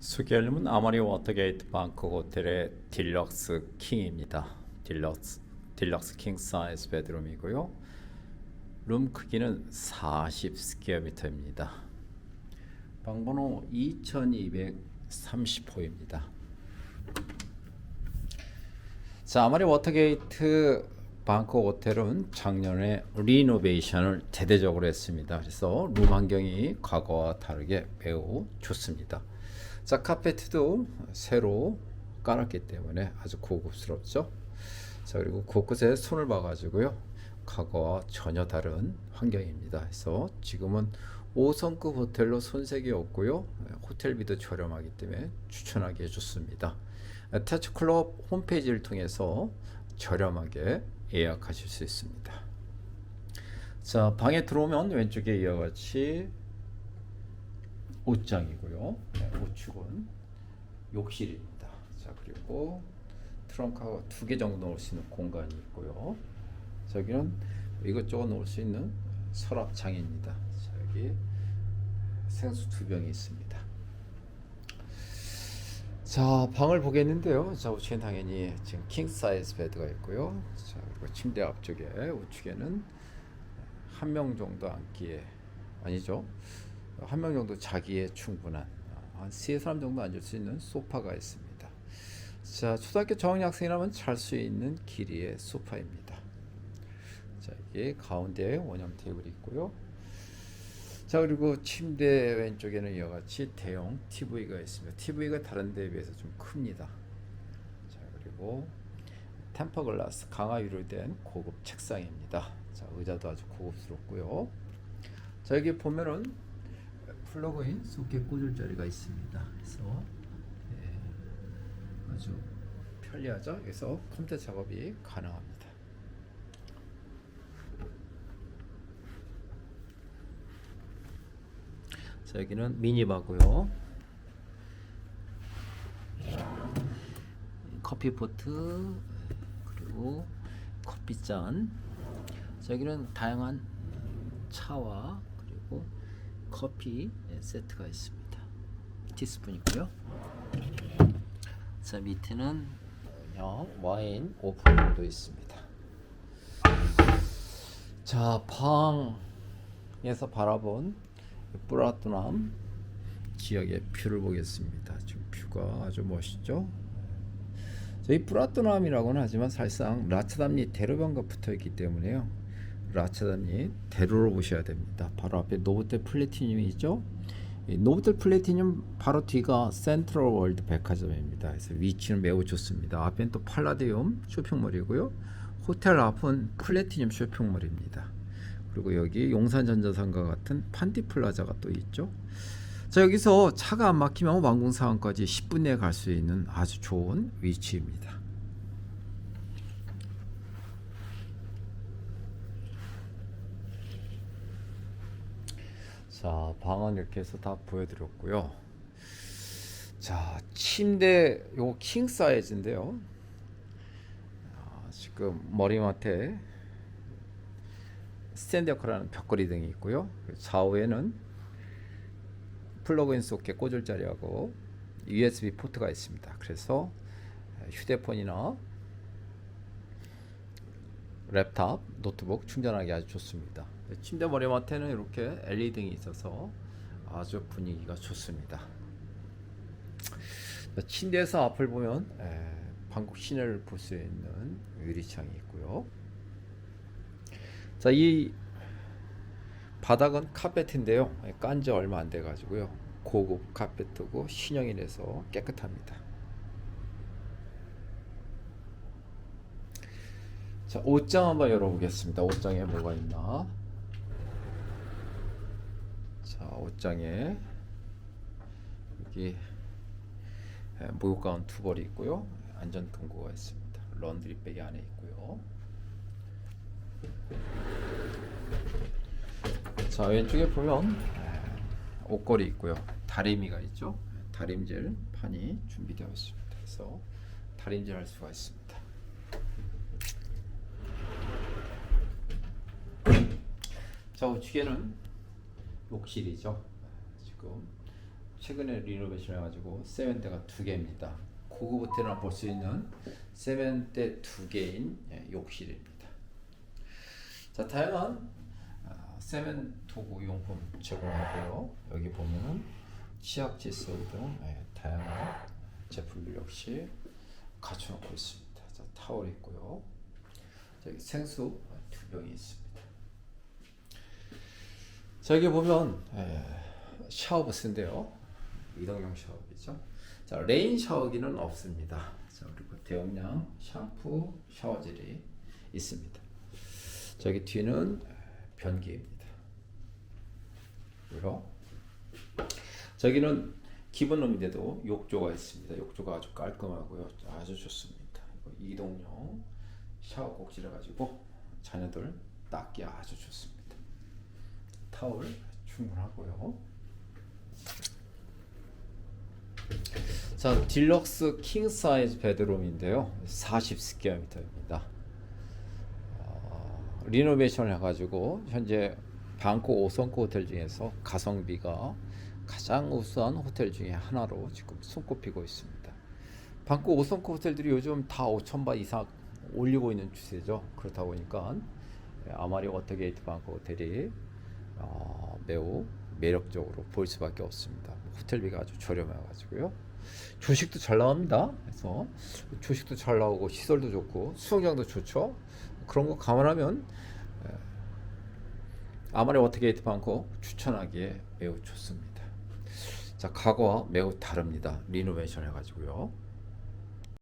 수결림은 아마리 워터게이트 방콕 호텔의 딜럭스 킹입니다. 딜럭스 딜럭스 킹 사이즈 베드룸이고요. 룸 크기는 40 스퀘어미터입니다. 방번호 2230호입니다. 자, 아마리 워터게이트 방콕 호텔은 작년에 리노베이션을 대대적으로 했습니다. 그래서 룸 환경이 과거와 다르게 매우 좋습니다. 자, 카페트도 새로 깔았기 때문에 아주 고급스럽죠. 자, 그리고 곳곳에 손을 봐가지고요. 과거와 전혀 다른 환경입니다. 그래서 지금은 5성급 호텔로 손색이 없고요. 호텔비도 저렴하기 때문에 추천하기 좋습니다. 태츠클럽 홈페이지를 통해서 저렴하게 예약하실 수 있습니다. 자, 방에 들어오면 왼쪽에 이와 같이 옷장이고요. 네, 우측은 욕실입니다. 자, 그리고 트렁크가 두개 정도 넣을 수 있는 공간이 있고요. 저기는 이것저것 넣을 수 있는 서랍장입니다. 자, 여기 생수 두 병이 있습니다. 자, 방을 보겠는데요. 자, 우측엔 당연히 지금 킹 사이즈 베드가 있고요. 자, 그리고 침대 앞쪽에 우측에는 한 명 정도 앉기에 아니죠. 한 명 정도 자기에 충분한 아, 한세 사람 정도 앉을 수 있는 소파가 있습니다. 자, 초등학교 저학년학생이라면 잘 수 있는 길이의 소파입니다. 자, 이게 가운데에 원형 테이블이 있고요. 자, 그리고 침대 왼쪽에는 이와 같이 대형 TV가 있습니다. TV가 다른 데에 비해서 좀 큽니다. 자, 그리고 템퍼 글라스 강화 유로 된 고급 책상입니다. 자, 의자도 아주 고급스럽고요. 자, 여기 보면은 플러그인 소켓 꽂을 자리가 있습니다. 그래서 예, 아주 편리하죠. 그래서 컴퓨터 작업이 가능합니다. 자, 여기는 미니바고요. 커피 포트 그리고 커피잔. 자, 여기는 다양한 차와 그리고 커피 세트가 있습니다. 티스푼이고요. 자, 밑에는 그냥 와인 오픈도 있습니다. 자, 방에서 바라본 뿌라토남 지역의 뷰를 보겠습니다. 지금 뷰가 아주 멋있죠? 저희 뿌라토남이라고는 하지만 사실상 라차담리 대로변과 붙어 있기 때문에요. 라차담리 대로로 보셔야 됩니다. 바로 앞에 노보텔 플래티늄이 있죠? 이 노보텔 플래티늄 바로 뒤가 센트럴 월드 백화점입니다. 그래서 위치는 매우 좋습니다. 앞엔 또 팔라디움 쇼핑몰이고요. 호텔 앞은 플래티늄 쇼핑몰입니다. 그리고 여기 용산전자상가 같은 판티플라자가 또 있죠. 자 여기서 차가 안 막히면 왕궁사원까지 10분 내에 갈 수 있는 아주 좋은 위치입니다. 자 방은 이렇게 해서 다 보여드렸고요. 자 침대 요거 킹 사이즈인데요. 아, 지금 머리맡에 스탠드 역할하는 벽걸이 등이 있고요. 좌우에는 플러그인 소켓 꽂을 자리하고 USB 포트가 있습니다. 그래서 휴대폰이나 랩탑, 노트북 충전하기 아주 좋습니다. 침대 머리맡에는 이렇게 LED 등이 있어서 아주 분위기가 좋습니다. 침대에서 앞을 보면 방콕 시내를 볼 수 있는 유리창이 있고요. 자, 이 바닥은 카페트인데요. 깐지 얼마 안 돼 가지고요. 고급 카페트고 신형이라서 깨끗합니다. 자, 옷장 한번 열어보겠습니다. 옷장에 뭐가 있나? 자, 옷장에 여기 목욕 가운 두 벌이 있고요. 안전 금고가 있습니다. 런드리백이 안에 있고요. 자 왼쪽에 보면 옷걸이 있고요 다리미가 있죠 다림질 판이 준비되어 있습니다 그래서 다림질 할 수가 있습니다 자 우측에는 욕실이죠 지금 최근에 리노베이션 해가지고 세면대가 두 개입니다. 고급 호텔이나 볼 수 있는 세면대 두 개인 예, 욕실입니다. 자 다양한 아, 세면 도구 용품 제공하고요. 여기 보면은 치약 칫솔 등 예, 다양한 제품들 역시 갖춰놓고 있습니다. 자 타월 있고요. 생수 두 병이 있습니다. 자 여기 보면 에, 샤워부 쓴데요. 이동형 샤워기죠. 자 레인 샤워기는 없습니다. 자 그리고 대용량 샴푸 샤워젤이 있습니다. 저기 뒤는 변기입니다. 그리고 저기는 기본룸인데도 욕조가 있습니다. 욕조가 아주 깔끔하고요. 아주 좋습니다. 이동용 샤워 꼭지를 가지고 자녀들 닦기 아주 좋습니다. 타월 충분하고요. 자, 딜럭스 킹 사이즈 베드룸인데요. 40스퀘어미터입니다. 어, 리노베이션을 해가지고 현재 방콕 5성급 호텔 중에서 가성비가 가장 우수한 호텔 중에 하나로 지금 손꼽히고 있습니다. 방콕 5성급 호텔들이 요즘 다 5천 바 이상 올리고 있는 추세죠. 그렇다 보니까 아마리 워터게이트 방콕 호텔이 어, 매우 매력적으로 보일 수밖에 없습니다. 호텔비가 아주 저렴해가지고요. 조식도 잘 나옵니다. 그래서 조식도 잘 나오고 시설도 좋고 수영장도 좋죠. 그런 거 감안하면 에, 아마리 워터게이트 방콕 추천하기에 매우 좋습니다. 자, 과거와 매우 다릅니다. 리노베이션 해가지고요.